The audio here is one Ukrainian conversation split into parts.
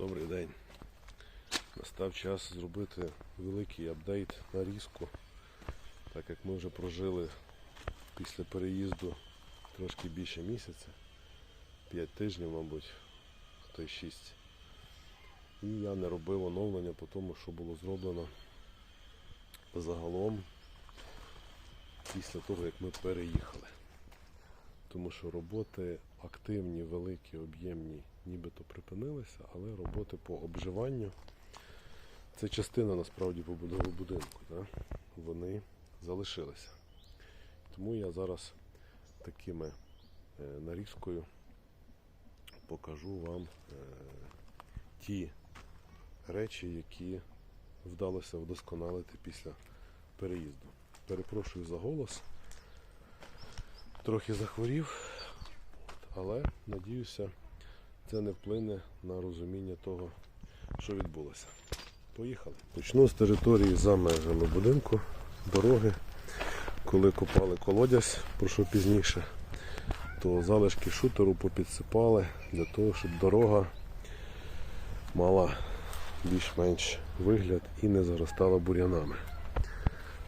Добрий день. Настав час зробити великий апдейт на різку, так як ми вже прожили після переїзду трошки більше місяця, 5 тижнів, мабуть, то й 6. І я не робив оновлення по тому, що було зроблено загалом після того, як ми переїхали. Тому що роботи активні, великі, об'ємні, нібито припинилися, але роботи по обживанню це частина насправді побудови будинку. Да? Вони залишилися. Тому я зараз такими е, нарізкою покажу вам е, ті речі, які вдалося вдосконалити після переїзду. Перепрошую за голос. Трохи захворів, але надіюся, це не вплине на розуміння того, що відбулося. Поїхали. Почну з території за межами будинку, дороги. Коли копали колодязь, про що пізніше, то залишки шутеру попідсипали для того, щоб дорога мала більш-менш вигляд і не заростала бур'янами.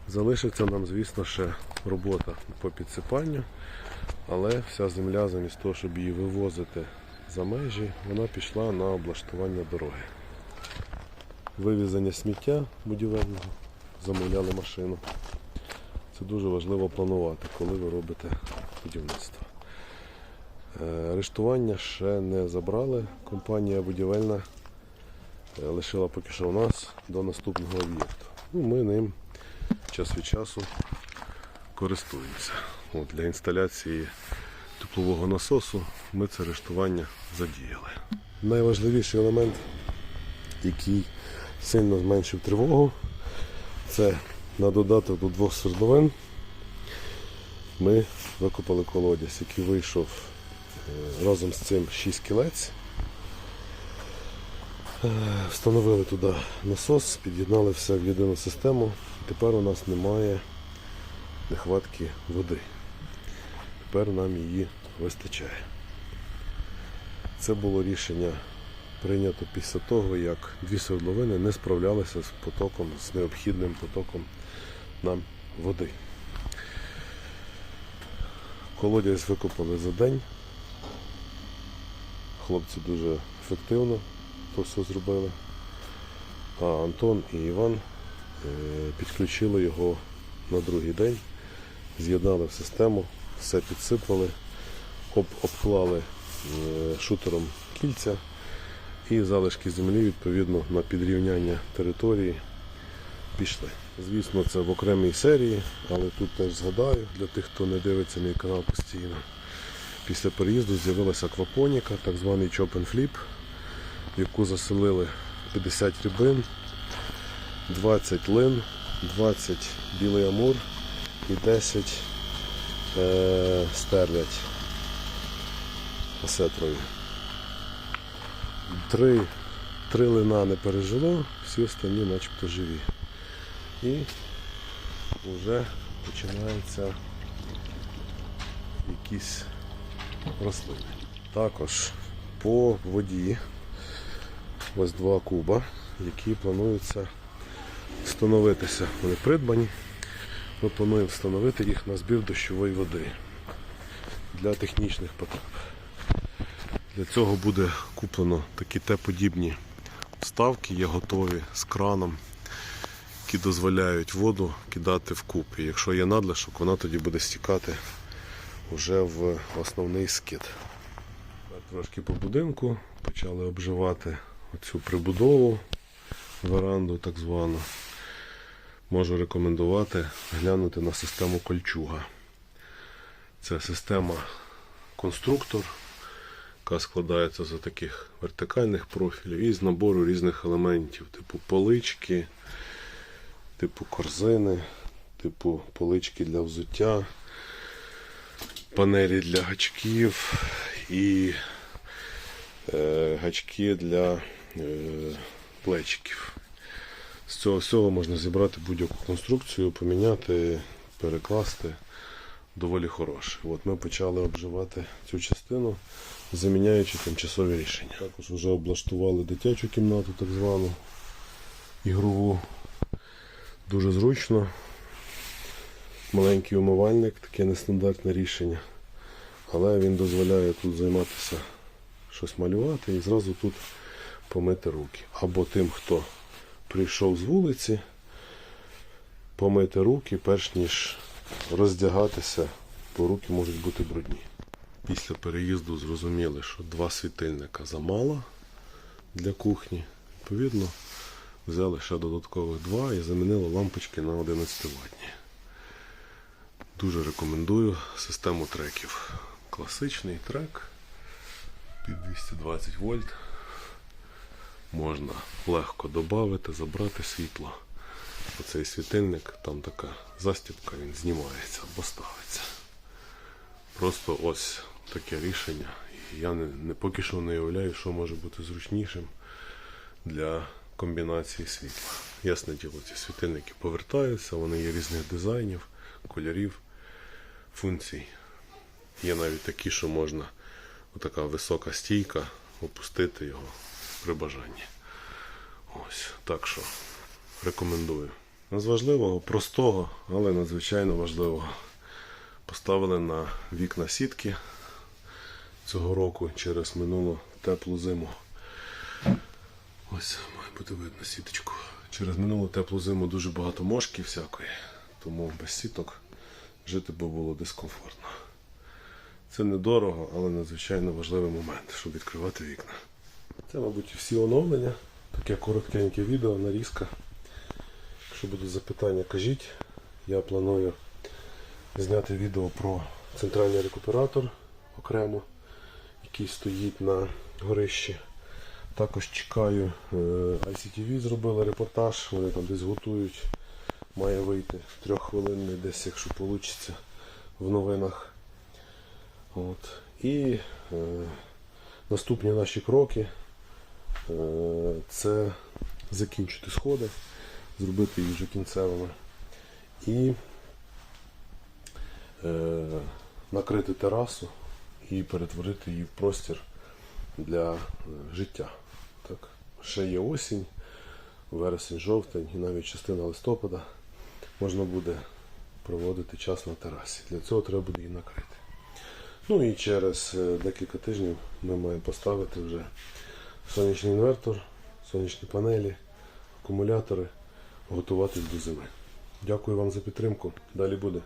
Залишиться нам, звісно, ще робота по підсипанню, але вся земля замість того, щоб її вивозити за межі, вона пішла на облаштування дороги. Вивезення сміття будівельного, замовляли машину. Це дуже важливо планувати, коли ви робите будівництво. Е, Арештування ще не забрали. Компанія будівельна е, лишила поки що у нас до наступного об'єкту. Ну, ми ним час від часу користуємося. От, для інсталяції теплового насосу ми це арештування задіяли. Найважливіший елемент, який сильно зменшив тривогу, це на додаток до двох свердловин ми викопали колодязь, який вийшов е, разом з цим 6 кілець. Е, Встановили туди насос, під'єднали все в єдину систему. Тепер у нас немає нехватки води. Тепер нам її вистачає. Це було рішення прийнято після того, як дві свердловини не справлялися з потоком, з необхідним потоком нам води. Колодязь викопали за день. Хлопці дуже ефективно то все зробили. А Антон і Іван е, підключили його на другий день, з'єднали в систему, все підсипали, об, обклали е, шутером кільця і залишки землі відповідно на підрівняння території пішли. Звісно, це в окремій серії, але тут теж згадаю для тих, хто не дивиться мій канал постійно. Після переїзду з'явилася аквапоніка, так званий chop flip, яку заселили 50 рибин, 20 лин, 20 білий амур і 10 е, стерлядь осетрові. Три, три лина не пережило, всі останні начебто живі. І вже починаються якісь рослини. Також по воді ось два куба, які плануються встановитися. Вони придбані. Ми плануємо встановити їх на збір дощової води для технічних потреб. Для цього буде куплено такі Т-подібні вставки, є готові з краном, які дозволяють воду кидати в куб. І якщо є надлишок, вона тоді буде стікати вже в основний скид. Трошки по будинку почали обживати оцю прибудову, веранду так звану. Можу рекомендувати глянути на систему кольчуга. Це система конструктор, яка складається з таких вертикальних профілів і з набору різних елементів, типу полички, типу корзини, типу полички для взуття, панелі для гачків і е, гачки для е, плечиків. З цього всього можна зібрати будь-яку конструкцію, поміняти, перекласти доволі хороше. От ми почали обживати цю частину. заміняючи тимчасові рішення. Також вже облаштували дитячу кімнату, так звану ігрову. Дуже зручно. Маленький умивальник, таке нестандартне рішення. Але він дозволяє тут займатися щось малювати і зразу тут помити руки. Або тим, хто прийшов з вулиці, помити руки, перш ніж роздягатися, бо руки можуть бути брудні. Після переїзду зрозуміли, що два світильника замало для кухні. Відповідно, взяли ще додаткових два і замінили лампочки на 11 ватні. Дуже рекомендую систему треків. Класичний трек під 220 вольт. Можна легко додати, забрати світло. Оцей світильник, там така застібка, він знімається або ставиться. Просто ось таке рішення. Я не, не, поки що не уявляю, що може бути зручнішим для комбінації світла. Ясне діло, ці світильники повертаються, вони є різних дизайнів, кольорів, функцій. Є навіть такі, що можна отака висока стійка, опустити його при бажанні. Ось, так що рекомендую. З важливого, простого, але надзвичайно важливого. Поставили на вікна сітки цього року через минулу теплу зиму. Ось має бути видно сіточку. Через минулу теплу зиму дуже багато мошки всякої, тому без сіток жити би було дискомфортно. Це недорого, але надзвичайно важливий момент, щоб відкривати вікна. Це, мабуть, всі оновлення. Таке коротеньке відео, нарізка. Якщо будуть запитання, кажіть. Я планую зняти відео про центральний рекуператор окремо, який стоїть на горищі. Також чекаю, е, ICTV зробили репортаж, вони там десь готують, має вийти трьоххвилинний десь, якщо вийде в новинах. От. І е, наступні наші кроки це закінчити сходи, зробити їх вже кінцевими і е, накрити терасу і перетворити її в простір для е, життя. Так. Ще є осінь, вересень, жовтень і навіть частина листопада можна буде проводити час на терасі. Для цього треба буде її накрити. Ну і через е, декілька тижнів ми маємо поставити вже сонячний інвертор, сонячні панелі, акумулятори, готуватись до зими. Дякую вам за підтримку. Далі буде.